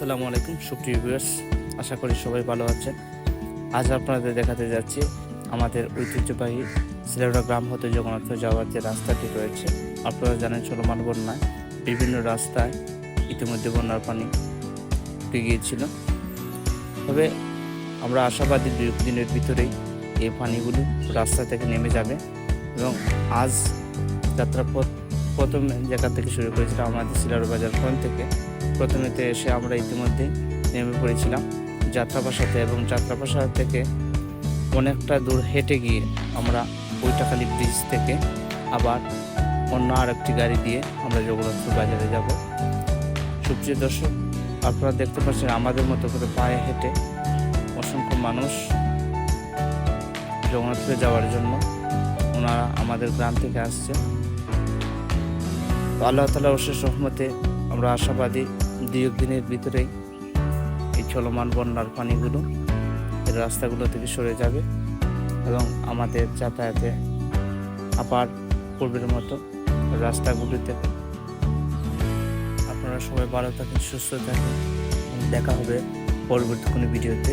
আসসালামু আলাইকুম, সুপ্রিয় ভিউয়ার্স আশা করি সবাই ভালো আছেন। আজ আপনাদের দেখাতে যাচ্ছি আমাদের ঐতিহ্যবাহী সিলেটা গ্রাম হতে জগন্নাথ যাওয়ার যে রাস্তাটি রয়েছে। আপনারা জানেন চলমান বন্যায় বিভিন্ন রাস্তায় ইতিমধ্যে বন্যার পানি গিয়েছিল। তবে আমরা আশাবাদী দুই দিনের ভিতরেই এই পানিগুলি রাস্তা থেকে নেমে যাবে এবং আজ যাত্রাপথ প্রথম জায়গা থেকে শুরু করেছিলাম আমাদের সিলার বাজার ফ্রন্ট থেকে প্রথমেতে এসে আমরা ইতিমধ্যে নেমে পড়েছিলাম। যাত্রাপাশাতে এবং যাত্রাপাশা থেকে অনেকটা দূর হেঁটে গিয়ে আমরা বৈটাখালী ব্রিজ থেকে আবার অন্য আরেকটি গাড়ি দিয়ে আমরা জগন্নাথপুর বাজারে যাব। সুপ্রিয় দর্শক, আপনারা দেখতে পাচ্ছেন আমাদের মতো করে পায়ে হেঁটে অসংখ্য মানুষ জগন্নাথপুরে যাওয়ার জন্য ওনারা আমাদের গ্রাম থেকে আসছে আল্লাহ তালা অশেষ রহমতে আমরা আশাবাদী দুই দিনের ভিতরেই এই চলমান বন্যার পানিগুলো রাস্তাগুলো থেকে সরে যাবে এবং আমাদের যাতায়াতে আবার পূর্বের মতো রাস্তাগুলিতে আপনারা সবাই ভালো থাকেন, সুস্থ থাকেন। দেখা হবে পরবর্তী কোনো ভিডিওতে।